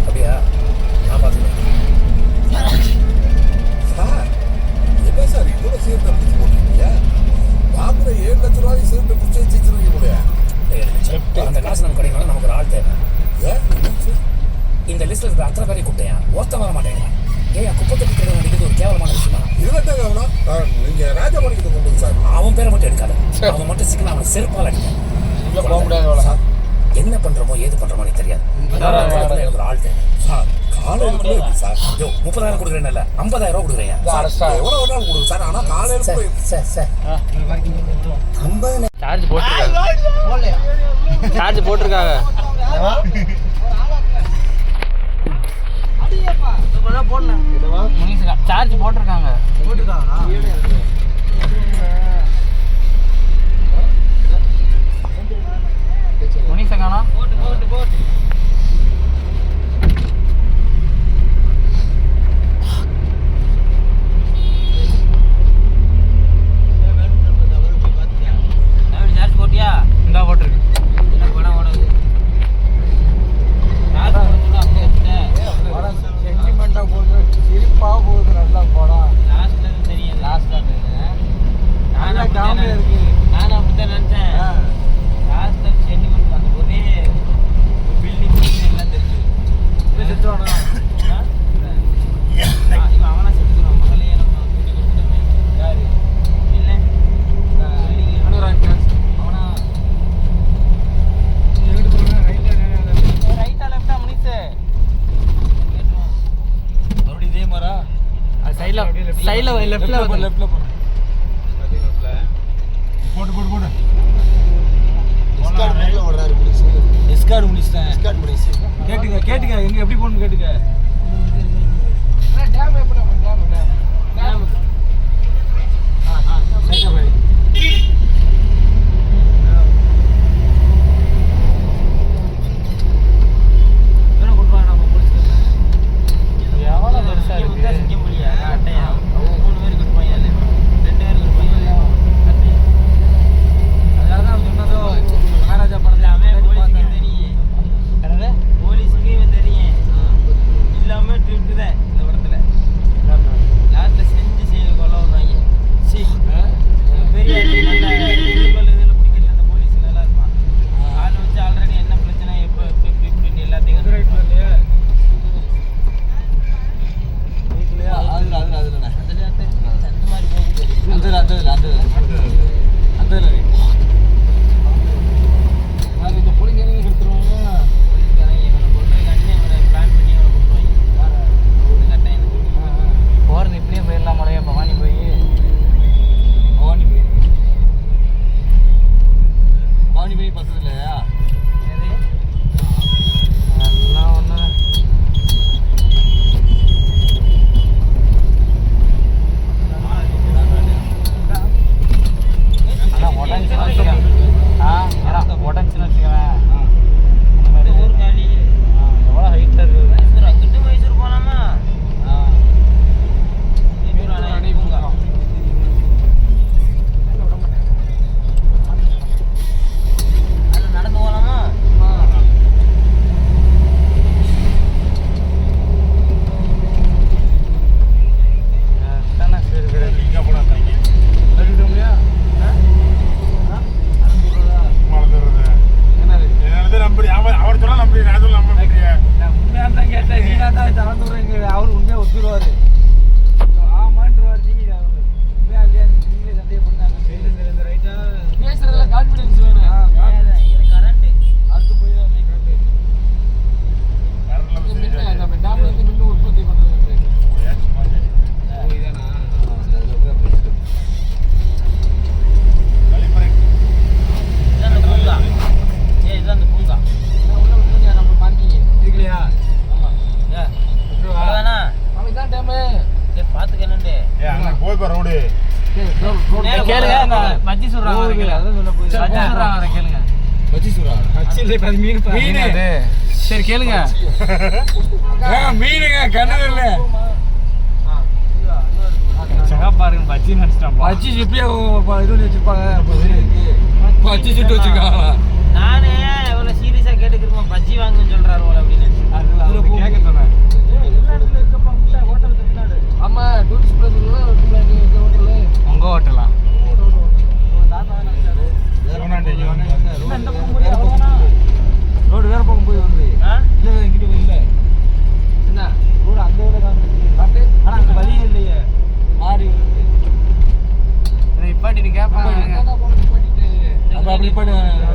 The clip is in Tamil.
அப்படியா நான் பார்த்துக்கிறேன் சார் என்ன சார் இவ்வளவு சீர்ட்ட பிடிச்சி போட்டுருக்கீங்க வாங்குற ஏழு லட்ச ரூபாய் சீர்ட்ட பிடிச்சி வச்சுருக்கீங்க போலயா அந்த காசு நமக்கு கிடைக்கணும் நமக்கு ஒரு ஆள் தேவை? இந்த லிஸ்ட்ல இருக்கிற அத்தனை பேரையும் கூப்பிட்டேன் ஒருத்தன் வர மாட்டேங்கிறான் ஏன் குப்பத்தொட்டி தேவை நடிக்கிறது ஒரு கேவலமான விஷயமா கவனம் சார், நீங்க ராஜபாளையத்தை கொண்டு சார் அவன் பேரை மட்டும் எடுக்காத. அவன் மட்டும் சிக்கன அவன் செருப்பால் அடிக்க போக முடியாது சார், என்ன பண்றோமோ ஏது பண்றோமோ எனக்கு தெரியாது எனக்கு ஒரு ஆள் தேவை. சார் காலையில சார்? யோ முப்பதாயிரம் கொடுக்குறேன் ஐம்பதாயிரம் ரூபா கொடுக்குறேன் சார், எவ்வளவு வேணாலும் கொடுங்க சார்? ஆனா காலையில சார் சார் சார். ஐம்பது சார்ஜ் போட்டிருக்காங்க. சார்ஜ் போட்டிருக்காங்க. சார்ஜ் போட்டிருக்காங்க. முனிசா சைடுல லெஃப்ட்ல வந்து லெஃப்ட்ல போறேன் போட்டு போட்டு போட்டு எஸ்கார்டு முடிச்சிட்டேன். கேட்டுக்க கேட்டுக்க எங்க எப்படி போகணும்னு கேட்டுக்க? போகுது அந்த அந்த அந்த அந்த அது கேட்டேன் நீனா தான் அவரு அவர் உண்மையா ஒத்துருவாரு கேளுங்க மச்சி சொல்றாங்க கேளுங்க. மச்சி சொல்றாங்க இல்லை அது மீன் சரி கேளுங்க. மீனுங்க கண்ணு இல்ல. பாருங்க பச்சி நினைச்சிட்டான் வச்சி இப்பயே இது வச்சிருப்பாங்க. வச்சி சுட்டு வச்சிருக்காங்களா? நானே இவ்வளோ சீரியஸாக அங்கன்னு சொல்றாரு போல அப்படின்னு આપણી પણ